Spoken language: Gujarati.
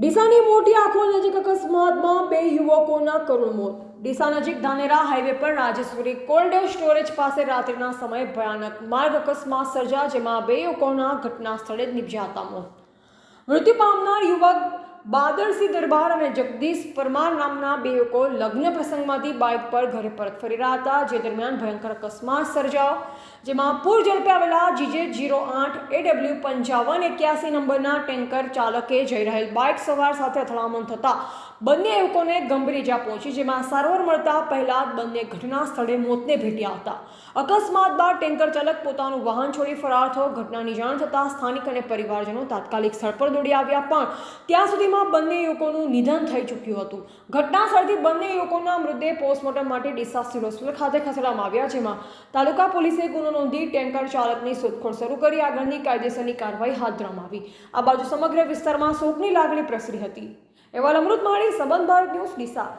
ડીસાની મોટી આંખો નજીક અકસ્માતમાં બે યુવકોના કરુણ મોત. ડીસા નજીક ધાનેરા હાઈવે પર રાજેશ્વરી કોલ્ડ સ્ટોરેજ પાસે રાત્રિના સમયે ભયાનક માર્ગ અકસ્માત સર્જા જેમાં બે યુવકોના ઘટના સ્થળે નિપજ્યા હતા મોત. મૃત્યુ પામનાર યુવક બાદરસિંહ દરબાર અને જગદીશ પરમાર નામના બે યુવકો લગ્ન પ્રસંગમાંથી બાઇક પર ઘરે પરત ફરી રહ્યા હતા, જે દરમિયાન ભયંકર અકસ્માત સર્જાયો, જેમાં પૂર ઝડપે આવેલા જીજે જીરો આઠ એડબ્લ્યુ પંચાવન એક્યાસી નંબરના ટેન્કર ચાલકે જઈ રહેલ બાઇક સવાર સાથે અથડામણ થતાં બંને યુવકોને ગંભીર ઇજા પહોંચી, જેમાં સારવાર મળતા પહેલા બંને ઘટના સ્થળે મોતને ભેટ્યા હતા. અકસ્માત બાદ ટેન્કર ચાલક પોતાનું વાહન છોડી ફરાર થયો. ઘટનાની જાણ થતાં સ્થાનિક અને પરિવારજનો તાત્કાલિક સ્થળ પર દોડી આવ્યા પણ ત્યાં સુધીમાં બંને યુવકોનું નિધન થઈ ચૂક્યું હતું. ઘટના સ્થળથી બંને યુવકોના મૃતદેહ પોસ્ટમોર્ટમ માટે ડીસા સિવિલ હોસ્પિટલ ખાતે ખસેડવામાં આવ્યા, જેમાં તાલુકા પોલીસે ગુનો નોંધી ટેન્કર ચાલકની શોધખોળ શરૂ કરી, આગળની કાયદેસરની કાર્યવાહી હાથ ધરવામાં આવી. આ બાજુ સમગ્ર વિસ્તારમાં શોકની લાગણી પ્રસરી હતી. એવા અમૃત માણી સંબંધ ભારત ન્યૂઝ ડીસા.